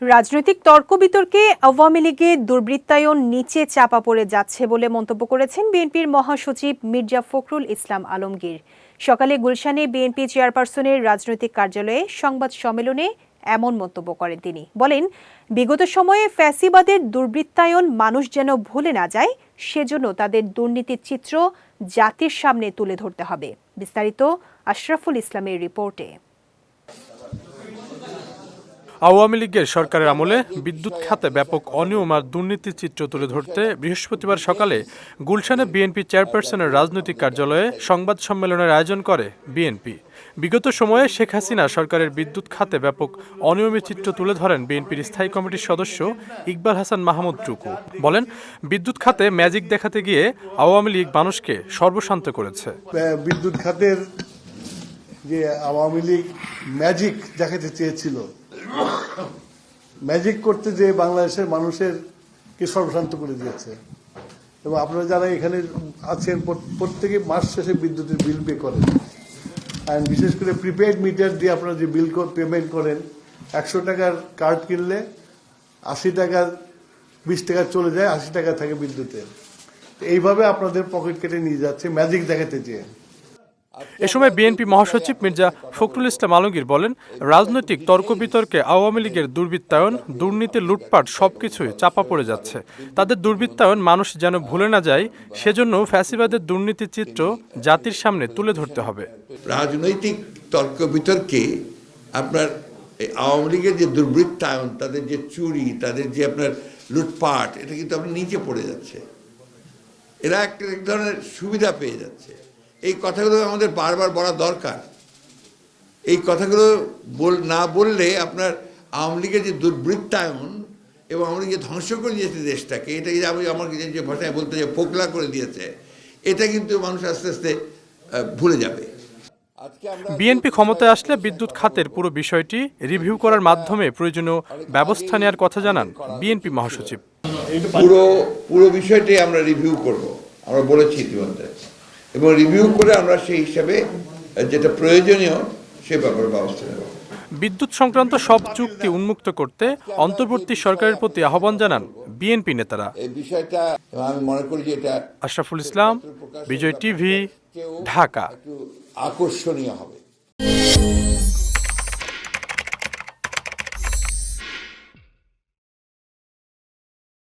রাজনৈতিক তর্ক বিতর্কে আওয়ামী লীগের দুর্বৃত্তায়ন নিচে চাপা পড়ে যাচ্ছে বলে মন্তব্য করেছেন বিএনপির মহাসচিব মির্জা ফখরুল ইসলাম আলমগীর। সকালে গুলশানে বিএনপি চেয়ারপারসনের রাজনৈতিক কার্যালয়ে সংবাদ সম্মেলনে এমন মন্তব্য করেন তিনি। বলেন, বিগত সময়ে ফ্যাসিবাদের দুর্বৃত্তায়ন মানুষ যেন ভুলে না যায়, সেজন্য তাদের দুর্নীতির চিত্র জাতির সামনে তুলে ধরতে হবে। বিস্তারিত আশরাফুল ইসলামের রিপোর্টে। আওয়ামী লীগের সরকারের আমলে বিদ্যুৎ খাতে ব্যাপক অনিয়ম আর দুর্নীতির চিত্র তুলে ধরতে বৃহস্পতিবার সকালে গুলশানে বিএনপি চেয়ারপারসনের রাজনৈতিক কার্যালয়ে সংবাদ সম্মেলনের আয়োজন করে বিএনপি। বিগত সময়ে শেখ হাসিনা সরকারের বিদ্যুৎ খাতে ব্যাপক অনিয়মের চিত্র তুলে ধরেন বিএনপির স্থায়ী কমিটির সদস্য ইকবাল হাসান মাহমুদ টুকু। বলেন, বিদ্যুৎ খাতে ম্যাজিক দেখাতে গিয়ে আওয়ামী লীগ মানুষকে সর্বশান্ত করেছে। বিদ্যুৎ খাতের যে আওয়ামী লীগ ম্যাজিক দেখাতে চেয়েছিল ম্যাজিক করতে যে বাংলাদেশের মানুষের কে সর্বশান্ত করে দিয়েছে। এবং আপনারা যারা এখানে আছেন প্রত- প্রত্যেকে মাস শেষে বিদ্যুতের বিল পে করেন। আর বিশেষ করে প্রিপেড মিটার দিয়ে আপনারা যে বিল পেমেন্ট করেন, একশো টাকার কার্ড কিনলে আশি টাকার, বিশ টাকা চলে যায়, আশি টাকা থাকে বিদ্যুতের এইভাবে আপনাদের পকেট কেটে নিয়ে যাচ্ছে ম্যাজিক দেখাতে চেয়ে। এ সময় বিএনপি মহাসচিব মির্জা ফখরুল ইসলাম আলমগীর বলেন, রাজনৈতিক তর্ক বিতর্কে আওয়ামী লীগের দুর্বৃত্তায়ন, দুর্নীতি, লুটপাট সবকিছুই চাপা পড়ে যাচ্ছে। তাদের দুর্বৃত্তায়ন মানুষ যেন ভুলে না যায়, সেজন্য ফ্যাসিবাদের দুর্নীতি চিত্র জাতির সামনে তুলে ধরতে হবে। রাজনৈতিক তর্ক বিতর্কে আপনার আওয়ামী লীগের যে দুর্বৃত্তায়ন, তাদের যে চুরি, তাদের যে আপনার লুটপাট, এটা কিন্তু আপনার নিচে পড়ে যাচ্ছে। এরা এক ধরনের সুবিধা পেয়ে যাচ্ছে। এই কথাগুলো আমাদের বারবার বলা দরকার। এই কথাগুলো বল না বললে আপনার আওয়ামী লীগের যে দুর্বৃত্তায়ন এবং লীগ যে ধ্বংস করে দিয়েছে দেশটাকে এটা যে আমি আমার যে ভাষায় বলতে যে ফোকলা করে দিয়েছে এটা কিন্তু মানুষ আস্তে আস্তে ভুলে যাবে। বিএনপি ক্ষমতায় আসলে বিদ্যুৎ খাতের পুরো বিষয়টি রিভিউ করার মাধ্যমে প্রয়োজনীয় ব্যবস্থা নেওয়ার কথা জানান বিএনপি মহাসচিব। পুরো পুরো বিষয়টি আমরা রিভিউ করব। আমরা বলেছি ইতিমধ্যে। এবং রিভিউ করে আমরা সেই হিসাবে যেটা প্রয়োজনীয় সে ব্যাপারে ব্যবস্থা নেব। বিদ্যুৎ সংক্রান্ত সব চুক্তি উন্মুক্ত করতে অন্তর্বর্তী সরকারের প্রতি আহ্বান জানান বিএনপি নেতারা। এই বিষয়টা আমি মনে করি যে এটা আশরাফুল ইসলাম বিজয় টিভি ঢাকা। আকর্ষণীয় হবে।